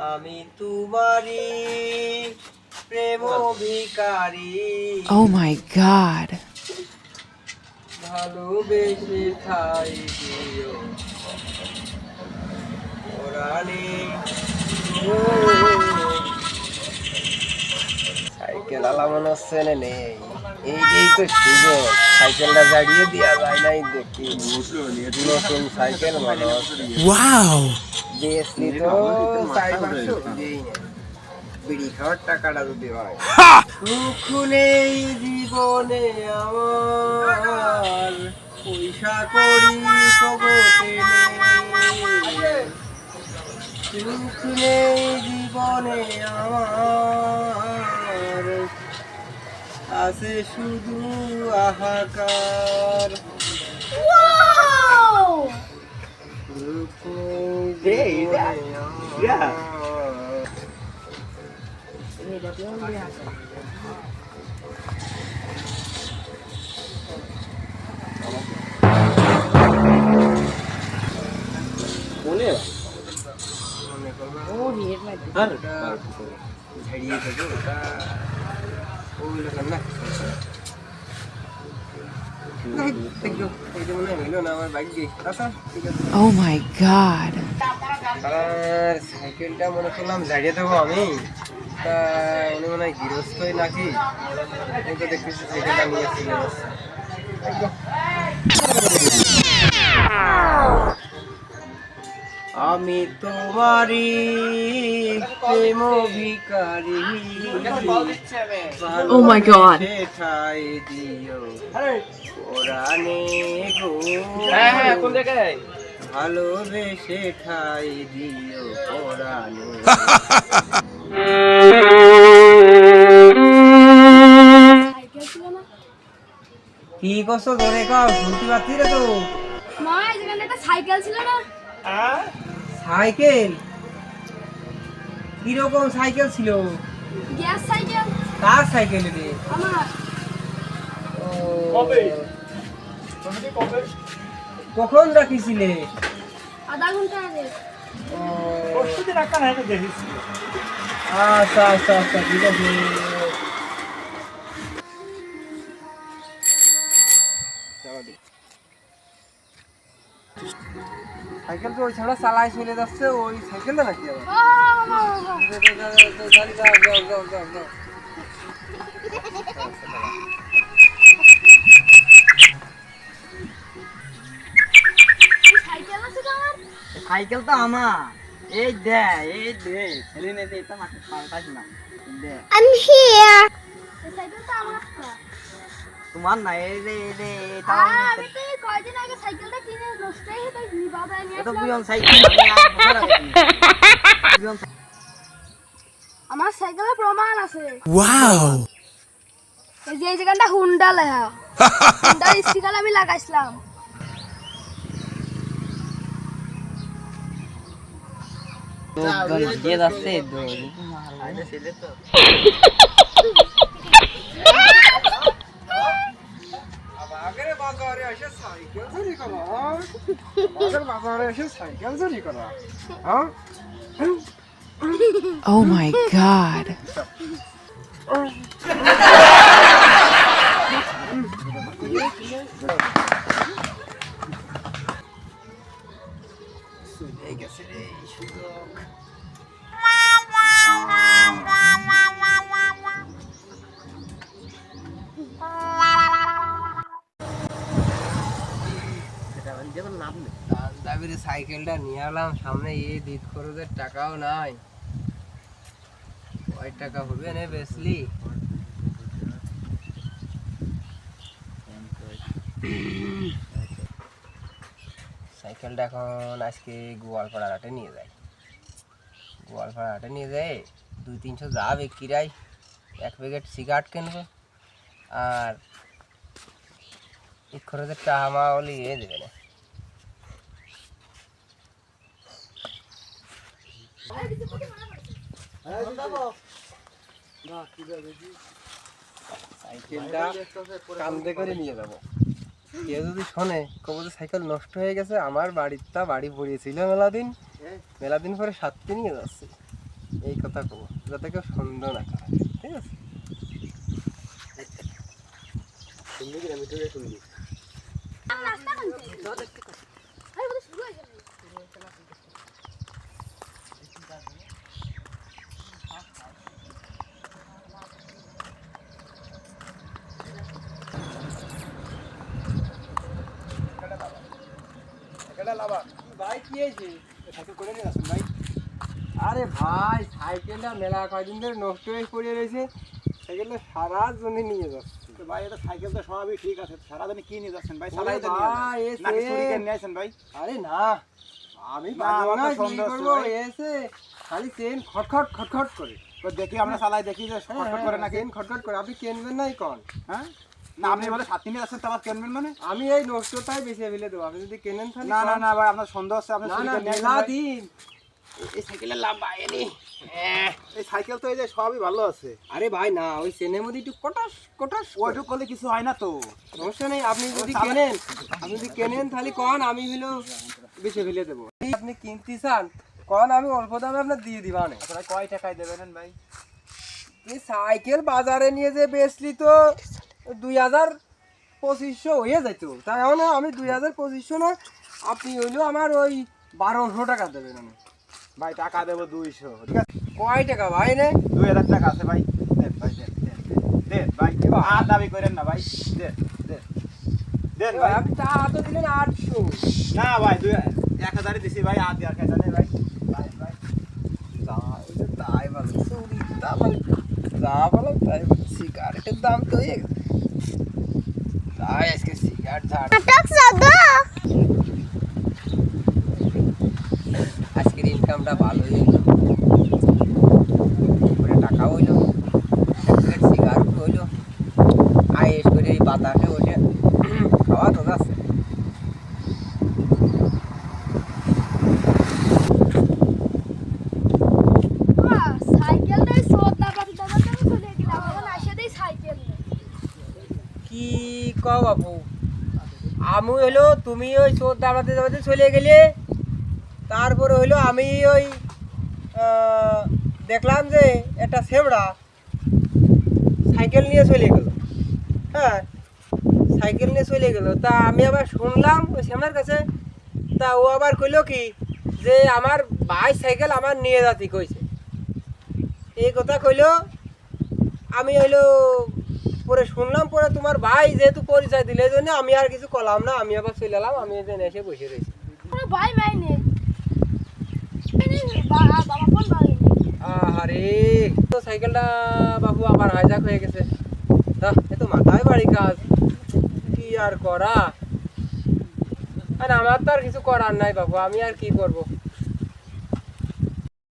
আমি তোমারি প্রেম ভিকারি Oh my god. ভালোবেসে ঠাই দিও। সাইকেল আলা মনে হচ্ছে না নেই। এই যেই তো সুযোগ সাইকেলটা জাড়িয়ে দেওয়া যায় নাই দেখি। নতুন সাইকেল মনে হচ্ছে Wow. বেশি তো চার পাঁচশো দিই না। বিড়ি খাওয়ার টাকাটা যদি হয়। সুখ নেই জীবনে আমার। পয়সা করি নেই। সুখ নেই জীবনে আমার। আছে শুধু আহাকার। সুখ নেই জীবনে আমার। মনে করবা ওটা ঝাড়িয়ে দেবো ওটা ওই রকম না Oh my god. আর সাইকেলটা মনে করলাম ঝাড়িয়ে দেবো আমি তা উনি মনে হয় গৃহস্থই নাকি এই সাইকেলটা নিয়ে। আমি তোমারি প্রেম ভিকারি Oh my God. ঠাই দিও। ওরানে গো। হ্যাঁ হ্যাঁ কোন জায়গায় ভালোবেসে ঠাই দিও ওরানে কি করছ ধরে কাও শুনতে পাচ্ছি রে তো। মা যেখানে একটা সাইকেল ছিল না? সাইকেল? কীরকম সাইকেল ছিল? Gas cycle. কার সাইকেল রে? আমার। কখন রাখিছিলে আধা ঘণ্টা আগে। ও, আচ্ছা আচ্ছা আচ্ছা ঠিক আছে। সাইকেল তো ওই ছাড়া চালাই চলে যাচ্ছে ওই সাইকেলটা নাকি আবার? সাইকেল তো আমার। এই দে এই দে ছেলে নে দে এটা মাঠে পাল্টাস না। দে। এই সাইকেল তো আমার। তোমার না এই যে এই যে এটা আমি তো কয়দিন আগে সাইকেলটা কিনে নষ্ট হয়ে তাই নিয়ে এটা বুঝন সাইকেল আমার সাইকেলের প্রমাণ আছে. এই যে এই যেখানটা হুন্ডা লেখা। হুন্ডার স্টিকার আমি লাগাইছিলাম। যে যাচ্ছে ছেলে তো আগের বাজারে এসে সাইকেল চুরি করা আগের বাজারে এসে সাইকেল চুরি করা হ্যাঁ Oh my god. দাবির সাইকেলটা নিয়ে এলাম, সামনে এই দিত খরচের টাকাও নাই। কয় টাকা হবে নে বেসলি? সাইকেলটা এখন আজকে গোয়ালপাড়ার হাটে নিয়ে যাই গোয়ালপাড়া হাটে নিয়ে যাই দুই তিনশো যা বিক্রিরাই এক প্যাকেট সিগারেট কিনবো, আর এই খরচের টাকা মা বলি এ দেবে না। সাইকেলটা কান্দে করে নিয়ে যাব। কেউ যদি শোনে কব যে সাইকেল নষ্ট হয়ে গেছে আমার বাড়িটা বাড়ি পড়িয়েছিল মেলা দিন মেলা দিন পরে সাতটি নিয়ে যাচ্ছে। এই কথা কব যাতে কেউ সন্দেহ না করে ঠিক আছে? শুনবি শুনবি নাস্তা খাইতে আরে বলে শুরু হয়ে গেল ভাই কি হয়েছে সাইকেল করে নিয়ে আসুন ভাই আরে ভাই সাইকেলটা মেলা কয়দিন ধরে নষ্ট হয়ে পড়ে রয়েছে। সাইকেলটা সারা জন্য নিয়ে যাচ্ছে। তো ভাই এটা সাইকেল তো সবই ঠিক আছে। সারাদিন কি নিয়ে যাচ্ছেন ভাই। নাকি চুরি করে নিয়ে আসেন ভাই? আরে না। আমি পারব না কি করব? এসে খালি চেন খটখট খটখট করে। তো দেখি আমরা চালাই দেখি যে শর্টকাট করে নাকি? চেন খটখট করে। আপনি কিনবেন নাই কন? হ্যাঁ? না আপনি বলে আবার মানে? আমি এই নষ্টটাই বেছে ফেলে দেবো। আপনি যদি কেনেন তাহলে না না না ভাই আপনার সন্দেহ হচ্ছে আপনি না চুরি না করে নিয়ে আসেন মেলা ভাই। দিন এই সাইকেলের লাভ পাইনি এই সাইকেল তো এই যে সবই ভালো আছে। আরে ভাই না ওই চেনের মধ্যে একটু কটাস কটাস ওইটুক করলে কিছু হয় না তো। সমস্যা নেই আপনি যদি কেনেন আপনি যদি কেনেন তাহলে কন আমি হলো বেছে ফেলে দেবো। আপনি কিনতে চান কন আমি অল্প দামে আপনার দিয়ে দিবা না আপনারা কয় টাকায় দেবেন ভাই? এই সাইকেল বাজারে নিয়ে যে বেচলি তো দুই হাজার পঁচিশশো হয়ে যেত তাই এখন আমি দুই হাজার পঁচিশশো না আপনি হইল আমার ওই বারোশো টাকা দেবেন আমি ভাই টাকা দেবো দুইশো। ঠিক আছে? কয় টাকা ভাই রে? দুই হাজার টাকা আছে ভাই। দেন ভাই দেন দেন ভাই আর দাবি করেন না ভাই। দেন দেন দেন ভাই। আপনি তা তো দিলেন আটশো। না ভাই দুই এক হাজারই দিছি ভাই আর দেওয়ার কাছে ভাই। ভাই ভাই তাই বলো। তাই সিগারেটের দাম তো হয়ে গেছে। তাই আজকে সিগারেট ঝাড় আজকের ইনকামটা ভালোই হইল করে টাকা হইল এক প্লেট সিগারেট হইল আয়েস করে এই বাতাসে ওঠে খাওয়া তো যাচ্ছে সাইকেলটা ওই সোদনা পাতি দাদা থেকে চলে গেলাম এখন আসে দেই সাইকেল নেই। কি কও বাপু আমি হইল তুমি ওই চোর দাঁড়াতে দাঁড়াতে চলে গেলে। তারপরে হইল আমি ওই দেখলাম যে একটা সেমড়া সাইকেল নিয়ে চলে গেল। হ্যাঁ সাইকেল নিয়ে চলে গেল। তা আমি আবার শুনলাম ওই সেমড়ার কাছে। তা ও আবার কইলো কি যে আমার ভাই সাইকেল আমার নিয়ে যাতি কইছে। এই কথা কইলো, আমি হইল পরে শুনলাম পরে তোমার ভাই যেহেতু পরিচয় দিলে এই জন্য আমি আর কিছু কলাম না আমি আবার চলে এলাম আমি এখানে এসে বসে রয়েছি। ভাই ভাই নেই আরে তো সাইকেলটা বাবু আমার হাইজাক হয়ে গেছে। এ তো মাথায় বাড়ি কাজ। কি আর করা? আর আমার তো আর কিছু করার নাই বাবু আমি আর কি করব?